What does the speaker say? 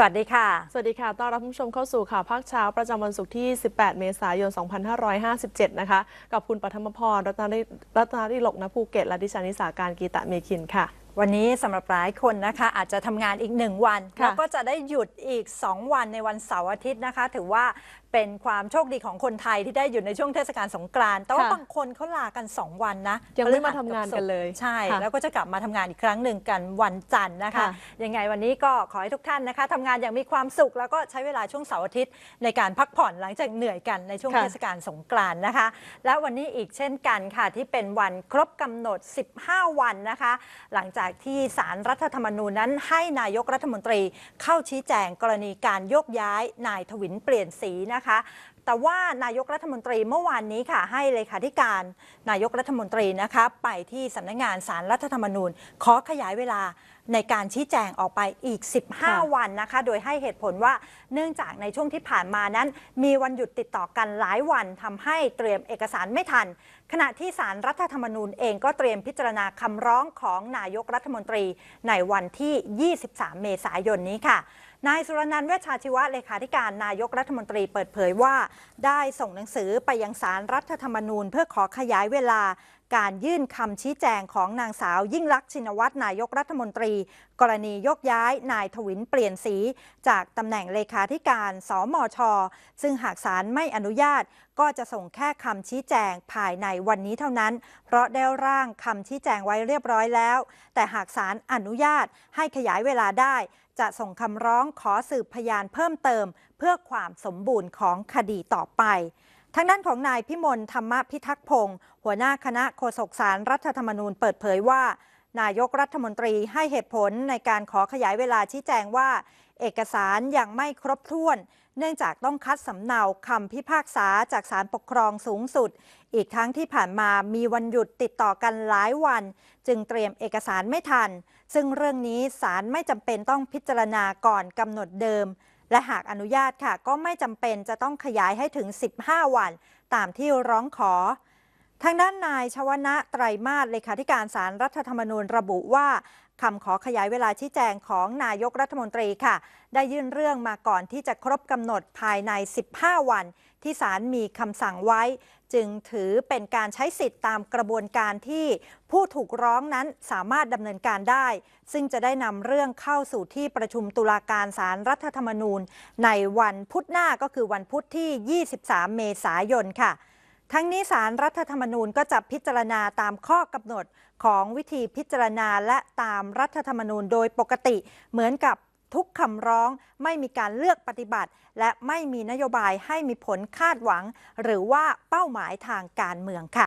สวัสดีค่ะ สวัสดีค่ะ ต้อนรับผู้ชมเข้าสู่ข่าวภาคเช้าประจำวันศุกร์ที่ 18 เมษายน 2557 นะคะ กับคุณปัทมพร รัตนารัตนาดิลกนภูเก็ต และดิฉันนิสาการกีตะเมคินค่ะ วันนี้สำหรับหลายคนนะคะ อาจจะทำงานอีกหนึ่งวัน ค่ะ แล้วก็จะได้หยุดอีก 2 วันในวันเสาร์อาทิตย์นะคะ ถือว่าเป็นความโชคดีของคนไทยที่ได้หยุดในช่วงเทศกาลสงกรานต์แต่ว่าค่ะบางคนเขาลากัน 2 วันนะยังไม่มาพฤหัสทำงานบศุกันเลยใช่ ค่ะแล้วก็จะกลับมาทำงานอีกครั้งหนึ่งกันวันจันทร์นะคะ ค่ะ ยังไงวันนี้ก็ขอให้ทุกท่านนะคะทำงานอย่างมีความสุขแล้วก็ใช้เวลาช่วงเสาร์อาทิตย์ในการพักผ่อนหลังจากเหนื่อยกันในช่วงค่ะเทศกาลสงกรานต์นะคะ และวันนี้อีกเช่นกันค่ะที่เป็นวันครบกำหนด 15 วันนะคะ หลังจากที่สารรัฐธรรมนูญนั้น ให้นายกรัฐมนตรีเข้าชี้แจงกรณีการโยกย้ายนายทวินเปลี่ยนสีนะคะ แต่ว่านายกรัฐมนตรีเมื่อวานนี้ค่ะ ให้เลขาธิการ นายกรัฐมนตรีนะคะไปที่สำนักงานสารรัฐธรรมนูญ ขอขยายเวลาในการชี้แจงออกไปอีกค่ะ15 วันนะคะ โดยให้เหตุผลว่าเนื่องจากในช่วงที่ผ่านมานั้น มีวันหยุดติดต่อกันหลายวันทำให้เตรียมเอกสารไม่ทัน ขณะที่สารรัฐธรรมนูญเองก็เตรียมพิจารณาคำร้องของนายกรัฐมนตรีในวันที่ 23 เมษายนนี้ค่ะ นายสุรนันท์เวชชาชีวะเลขาธิการนายกรัฐมนตรีเปิดเผยว่า ได้ส่งหนังสือไปยังสารรัฐธรรมนูญ เพื่อขอขยายเวลา การยื่นคำชี้แจงของนางสาวยิ่งลักษณ์ชินวัตรนายกรัฐมนตรี กรณียกย้ายนายทวินเปลี่ยนสี จากตำแหน่งเลขาธิการสมช ซึ่งหากศาลไม่อนุญาต ก็จะส่งแค่คำชี้แจงภายในวันนี้เท่านั้น เพราะได้ร่างคำชี้แจงไว้เรียบร้อยแล้ว แต่หากศาลอนุญาตให้ขยายเวลาได้ จะส่งคำร้องขอสืบพยานเพิ่มเติม เพื่อความสมบูรณ์ของคดีต่อไป ทางด้านของนายพิมลธรรมพิทักษ์พงศ์หัวหน้าคณะโฆษกสารรัฐธรรมนูญเปิดเผยว่า นายกรัฐมนตรีให้เหตุผลในการขอขยายเวลาชี้แจงว่า เอกสารยังไม่ครบถ้วน เนื่องจากต้องคัดสำเนาคำพิพากษาจากศาลปกครองสูงสุด อีกทั้งที่ผ่านมามีวันหยุดติดต่อกันหลายวัน จึงเตรียมเอกสารไม่ทัน ซึ่งเรื่องนี้ศาลไม่จำเป็นต้องพิจารณาก่อนกำหนดเดิม และหากอนุญาตค่ะก็ไม่จำเป็นจะต้องขยายให้ถึง 15 วัน ตามที่ร้องขอ ทางด้านนายชวนะไตรมาสเลขาธิการสารรัฐธรรมนูญระบุว่าคำขอขยายเวลาชี้แจงของนายกรัฐมนตรีค่ะ ได้ยื่นเรื่องมาก่อนที่จะครบกำหนดภายใน 15 วัน ที่ศาลมีคำสั่งไว้ จึงถือเป็นการใช้สิทธิ์ตามกระบวนการที่ผู้ถูกร้องนั้นสามารถดำเนินการได้ ซึ่งจะได้นำเรื่องเข้าสู่ที่ประชุมตุลาการศาลรัฐธรรมนูญ ในวันพุธหน้าก็คือวันพุธที่ 23 เมษายนค่ะ ทั้งนี้สารรัฐธรรมนูญก็จะพิจารณาตามข้อกำหนดของวิธีพิจารณาและตามรัฐธรรมนูญโดยปกติเหมือนกับทุกคำร้องไม่มีการเลือกปฏิบัติ และไม่มีนโยบายให้มีผลคาดหวัง หรือว่าเป้าหมายทางการเมืองค่ะ